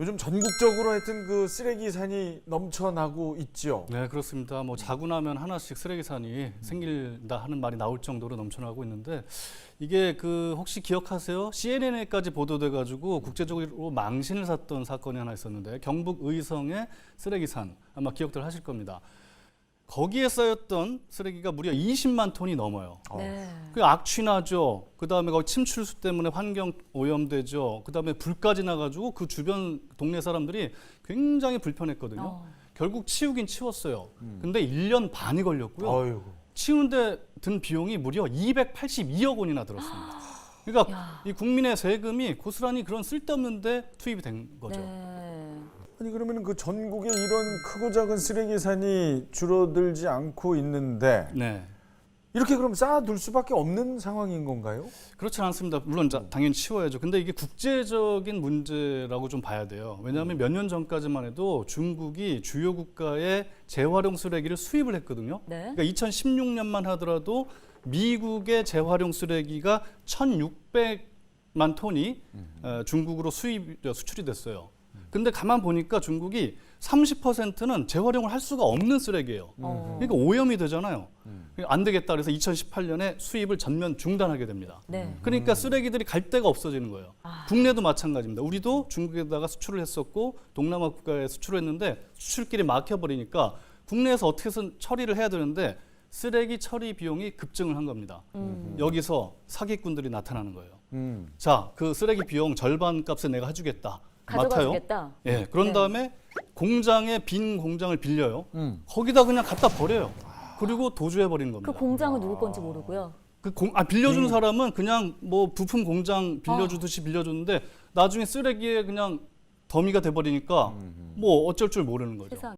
요즘 전국적으로 하여튼 그 쓰레기 산이 넘쳐나고 있죠. 네, 그렇습니다. 뭐 자고 나면 하나씩 쓰레기 산이 생긴다 하는 말이 나올 정도로 넘쳐나고 있는데 이게 그 혹시 기억하세요? CNN에까지 보도돼 가지고 국제적으로 망신을 샀던 사건이 하나 있었는데 경북 의성의 쓰레기 산 아마 기억들 하실 겁니다. 거기에 쌓였던 쓰레기가 무려 20만 톤이 넘어요. 네. 그 악취나죠. 그 다음에 거기 침출수 때문에 환경 오염되죠. 그 다음에 불까지 나가지고 그 주변 동네 사람들이 굉장히 불편했거든요. 어. 결국 치우긴 치웠어요. 근데 1년 반이 걸렸고요. 아이고. 치우는데 든 비용이 무려 282억 원이나 들었습니다. 그러니까 야. 이 국민의 세금이 고스란히 그런 쓸데없는데 투입이 된 거죠. 네. 아니 그러면 그 전국에 이런 크고 작은 쓰레기 산이 줄어들지 않고 있는데 네. 이렇게 그럼 쌓아둘 수밖에 없는 상황인 건가요? 그렇지 않습니다. 물론 자- 당연히 치워야죠. 근데 이게 국제적인 문제라고 좀 봐야 돼요. 왜냐하면 몇 년 전까지만 해도 중국이 주요 국가의 재활용 쓰레기를 수입을 했거든요. 네. 그러니까 2016년만 하더라도 미국의 재활용 쓰레기가 1,600만 톤이 어, 중국으로 수입 저, 수출이 됐어요. 근데 가만 보니까 중국이 30%는 재활용을 할 수가 없는 쓰레기예요. 어. 그러니까 오염이 되잖아요. 안 되겠다 그래서 2018년에 수입을 전면 중단하게 됩니다. 네. 그러니까 쓰레기들이 갈 데가 없어지는 거예요. 아. 국내도 마찬가지입니다. 우리도 중국에다가 수출을 했었고 동남아 국가에 수출을 했는데 수출길이 막혀버리니까 국내에서 어떻게든 처리를 해야 되는데 쓰레기 처리 비용이 급증을 한 겁니다. 음. 여기서 사기꾼들이 나타나는 거예요. 음. 자, 그 쓰레기 비용 절반 값에 내가 해주겠다. 맡아요. 예, 그런 네. 다음에 공장에 빈 공장을 빌려요. 음. 거기다 그냥 갖다 버려요. 그리고 도주해 버리는 겁니다. 그 공장은 누구 건지 모르고요. 그 공, 아, 빌려준 사람은 그냥 뭐 부품 공장 빌려주듯이 빌려줬는데 나중에 쓰레기에 그냥 더미가 돼버리니까 뭐 어쩔 줄 모르는 거죠. 세상.